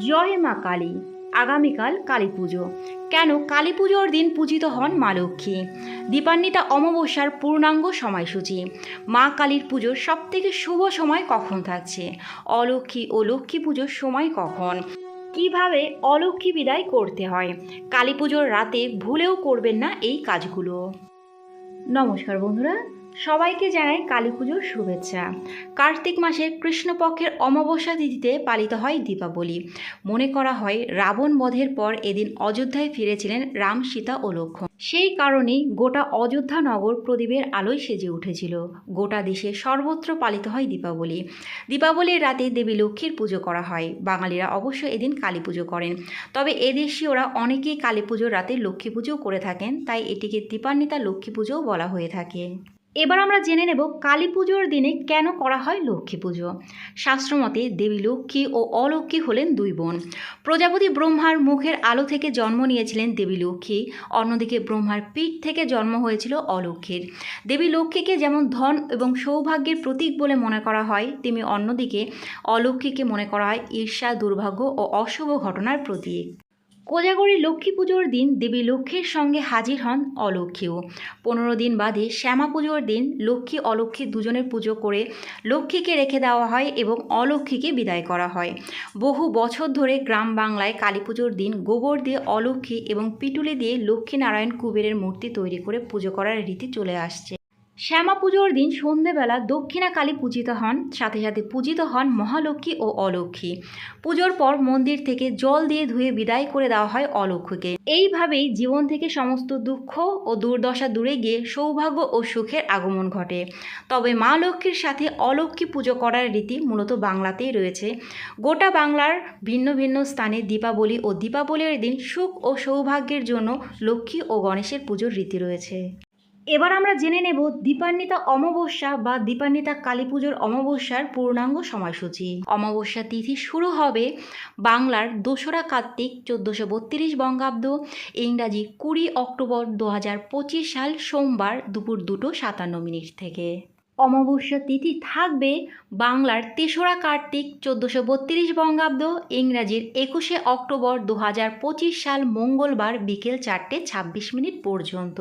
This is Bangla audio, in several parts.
জয় মা কালী। আগামীকাল কালী পুজো কেন কালী পুজোর দিন পূজিত হন মা লক্ষ্মী। দীপান্বিতা অমাবস্যার পূর্ণাঙ্গ সময়সূচি। মা কালীর পুজোর সবথেকে শুভ সময় কখন থাকছে? অলক্ষ্মী ও লক্ষ্মী পুজোর সময় কখন? কীভাবে অলক্ষ্মী বিদায় করতে হয়? কালী পুজোর রাতে ভুলেও করবেন না এই কাজগুলো। নমস্কার বন্ধুরা সবাইকে জানাই কালী পুজোর শুভেচ্ছা। কার্তিক মাসের কৃষ্ণপক্ষের অমাবস্যা তিথিতে পালিত হয় দীপাবলি। মনে করা হয় রাবণ বধের পর এদিন অযোধ্যায় ফিরেছিলেন রাম, সীতা ও লক্ষ্মণ। সেই কারণেই গোটা অযোধ্যা নগর প্রদীপের আলোয় সেজে উঠেছিল। গোটা দেশে সর্বত্র পালিত হয় দীপাবলি। দীপাবলির রাতে দেবী লক্ষ্মীর পুজো করা হয়। বাঙালিরা অবশ্য এদিন কালী পুজো করেন। তবে এদেশীয়রা অনেকেই কালী পুজোর রাতে লক্ষ্মী পুজোও করে থাকেন, তাই এটিকে দীপান্বিতা লক্ষ্মী পুজোও বলা হয়ে থাকে। এবার আমরা জেনে নেব কালী পুজোর দিনে কেন করা হয় লক্ষ্মী পুজো। শাস্ত্রমতে দেবী লক্ষ্মী ও অলক্ষ্মী হলেন দুই বোন। প্রজাপতি ব্রহ্মার মুখের আলো থেকে জন্ম নিয়েছিলেন দেবী লক্ষ্মী, অন্যদিকে ব্রহ্মার পিঠ থেকে জন্ম হয়েছিল অলক্ষ্মীর। দেবী লক্ষ্মীকে যেমন ধন এবং সৌভাগ্যের প্রতীক বলে মনে করা হয়, তেমনি অন্যদিকে অলক্ষ্মীকে মনে করা হয় ঈর্ষা, দুর্ভাগ্য ও অশুভ ঘটনার প্রতীক। কোজাগরী লক্ষ্মী পুজোর দিন দেবী লক্ষ্মীর সঙ্গে হাজির হন অলক্ষ্মীও। পনেরো দিন বাদে শ্যামা পুজোর দিন লক্ষ্মী অলক্ষ্মী দুজনের পুজো করে লক্ষ্মীকে রেখে দেওয়া হয় এবং অলক্ষ্মীকে বিদায় করা হয়। বহু বছর ধরে গ্রাম বাংলায় কালী পুজোর দিন গোবর দিয়ে অলক্ষ্মী এবং পিটুলি দিয়ে লক্ষ্মীনারায়ণ কুবেরের মূর্তি তৈরি করে পুজো করার রীতি চলে আসছে। শ্যামা পুজোর দিন সন্ধেবেলা দক্ষিণা কালী পূজিত হন, সাথে সাথে পূজিত হন মহালক্ষ্মী ও অলক্ষ্মী। পুজোর পর মন্দির থেকে জল দিয়ে ধুয়ে বিদায় করে দেওয়া হয় অলক্ষ্মীকে। এইভাবেই জীবন থেকে সমস্ত দুঃখ ও দুর্দশা দূরে গিয়ে সৌভাগ্য ও সুখের আগমন ঘটে। তবে মা লক্ষ্মীর সাথে অলক্ষ্মী পুজো করার রীতি মূলত বাংলাতেই রয়েছে। গোটা বাংলার ভিন্ন ভিন্ন স্থানে দীপাবলি ও দীপাবলির দিন সুখ ও সৌভাগ্যের জন্য লক্ষ্মী ও গণেশের পুজোর রীতি রয়েছে। এবার আমরা জেনে নেব দীপান্বিতা অমাবস্যা বা দীপান্বিতা কালী পুজোর অমাবস্যার পূর্ণাঙ্গ সময়সূচি। অমাবস্যা তিথি শুরু হবে বাংলার দোসরা কার্তিক চোদ্দোশো বত্রিশ বঙ্গাব্দ, ইংরাজি কুড়ি অক্টোবর দু হাজার পঁচিশ সাল সোমবার দুপুর দুটো সাতান্ন মিনিট থেকে। অমাবস্যা তিথি থাকবে বাংলার তেসরা কার্তিক চোদ্দোশো বত্রিশ বঙ্গাব্দ, ইংরাজির একুশে অক্টোবর দু হাজার পঁচিশ সাল মঙ্গলবার বিকেল চারটে ছাব্বিশ মিনিট পর্যন্ত।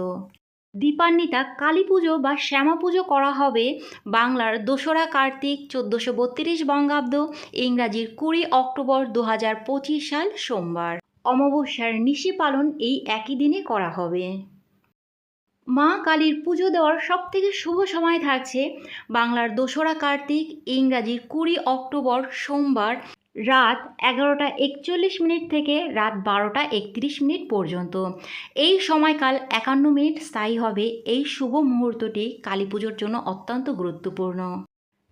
দীপান্বিতা কালী পুজো বা শ্যামা পুজো করা হবে বাংলার দোসরা কার্তিক চোদ্দোশো বত্রিশ বঙ্গাব্দ, ইংরাজির কুড়ি অক্টোবর দু হাজার পঁচিশ সাল সোমবার। অমাবস্যার নিশি পালন এই একই দিনে করা হবে। মা কালীর পুজো দেওয়ার সবথেকে শুভ সময় থাকছে বাংলার দোসরা কার্তিক, ইংরাজির কুড়ি অক্টোবর সোমবার রাত এগারোটা একচল্লিশ মিনিট থেকে রাত বারোটা একত্রিশ মিনিট পর্যন্ত। এই সময়কাল একান্ন মিনিট স্থায়ী হবে এই শুভ মুহূর্তটি কালী পুজোর জন্য অত্যন্ত গুরুত্বপূর্ণ।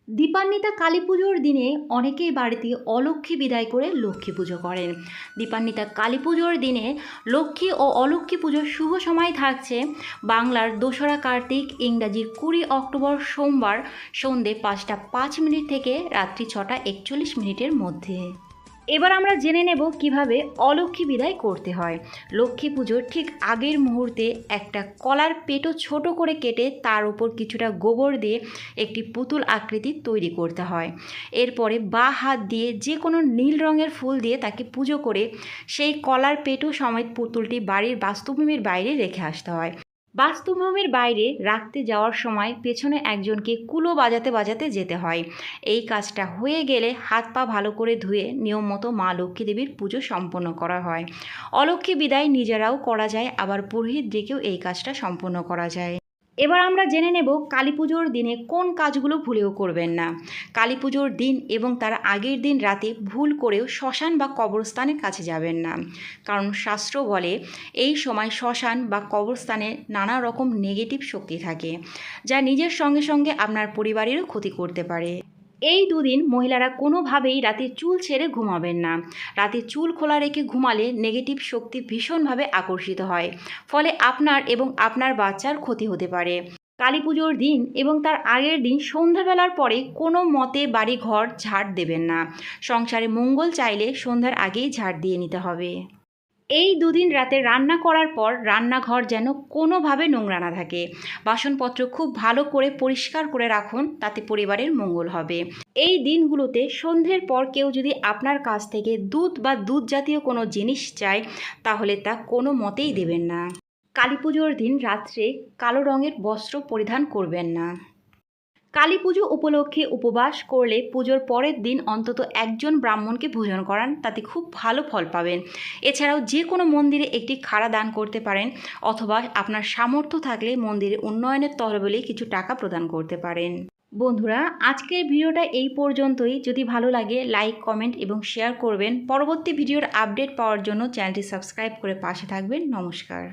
দীপান্বিতা কালী পুজোর দিনে অনেকেই বাড়িতে অলক্ষ্মী বিদায় করে লক্ষ্মী পুজো করেন। দীপান্বিতা কালী পুজোর দিনে লক্ষ্মী ও অলক্ষ্মী পুজোর শুভ সময় থাকছে বাংলার দোসরা কার্তিক, ইংরাজির কুড়ি অক্টোবর সোমবার সন্ধে পাঁচটা পাঁচ মিনিট থেকে রাত্রি ছটা একচল্লিশ মিনিটের মধ্যে। এবার আমরা জেনে নেব কীভাবে অলক্ষ্মী বিদায় করতে হয়। লক্ষ্মী পুজোর ঠিক আগের মুহূর্তে একটা কলার পেটো ছোট করে কেটে তার উপর কিছুটা গোবর দিয়ে একটি পুতুল আকৃতি তৈরি করতে হয়। এরপরে বা হাত দিয়ে যে কোনো নীল রঙের ফুল দিয়ে তাকে পুজো করে সেই কলার পেটো সমেত পুতুলটি বাড়ির বাস্তুভূমির বাইরে রেখে আসতে হয়। বাস্তুভূমির বাইরে রাখতে যাওয়ার সময় পেছনে একজনকে কুলো বাজাতে বাজাতে যেতে হয়। এই কাজটা হয়ে গেলে হাত পা ভালো করে ধুয়ে নিয়ম মতো মা লক্ষ্মী দেবীর পুজো সম্পন্ন করা হয়। অলক্ষ্মী বিদায় নিজেরাও করা যায়, আবার পুরোহিত ডেকেও এই কাজটা সম্পন্ন করা যায়। এবার আমরা জেনে নেব কালী পুজোর দিনে কোন কাজগুলো ভুলেও করবেন না। কালী পুজোর দিন এবং তার আগের দিন রাতে ভুল করেও শ্মশান বা কবরস্থানের কাছে যাবেন না। কারণ শাস্ত্র বলে, এই সময় শ্মশান বা কবরস্থানে নানা রকম নেগেটিভ শক্তি থাকে, যা নিজের সঙ্গে সঙ্গে আপনার পরিবারেরও ক্ষতি করতে পারে। এই দুদিন মহিলারা কোনোভাবেই রাতে চুল ছেড়ে ঘুমাবেন না। রাতে চুল খোলা রেখে ঘুমালে নেগেটিভ শক্তি ভীষণভাবে আকর্ষিত হয়। ফলে আপনার এবং আপনার বাচ্চার ক্ষতি হতে পারে। কালী পুজোর দিন এবং তার আগের দিন সন্ধ্যাবেলার পরে কোনো মতে বাড়ি ঘর ঝাড় দেবেন না। সংসারে মঙ্গল চাইলে সন্ধ্যার আগেই ঝাড় দিয়ে নিতে হবে। এই দুদিন রাতে রান্না করার পর রান্নাঘর যেন কোনোভাবে নোংরা না থাকে। বাসনপত্র খুব ভালো করে পরিষ্কার করে রাখুন, তাতে পরিবারের মঙ্গল হবে। এই দিনগুলোতে সন্ধ্যের পর কেউ যদি আপনার কাছ থেকে দুধ বা দুধ জাতীয় কোনো জিনিস চায়, তাহলে তা কোনো মতেই দেবেন না। কালী পুজোর দিন রাত্রে কালো রঙের বস্ত্র পরিধান করবেন না। কালী পুজো উপলক্ষে উপবাস করলে পুজোর পরের দিন অন্তত একজন ব্রাহ্মণকে ভোজন করান, তাতে খুব ভালো ফল পাবেন। এছাড়াও যে কোনো মন্দিরে একটি খাড়া দান করতে পারেন অথবা আপনার সামর্থ্য থাকলে মন্দিরে উন্নয়নের তহবিলে কিছু টাকা প্রদান করতে পারেন। বন্ধুরা, আজকের ভিডিওটা এই পর্যন্তই। যদি ভালো লাগে, লাইক, কমেন্ট এবং শেয়ার করবেন। পরবর্তী ভিডিওর আপডেট পাওয়ার জন্য চ্যানেলটি সাবস্ক্রাইব করে পাশে থাকবেন। নমস্কার।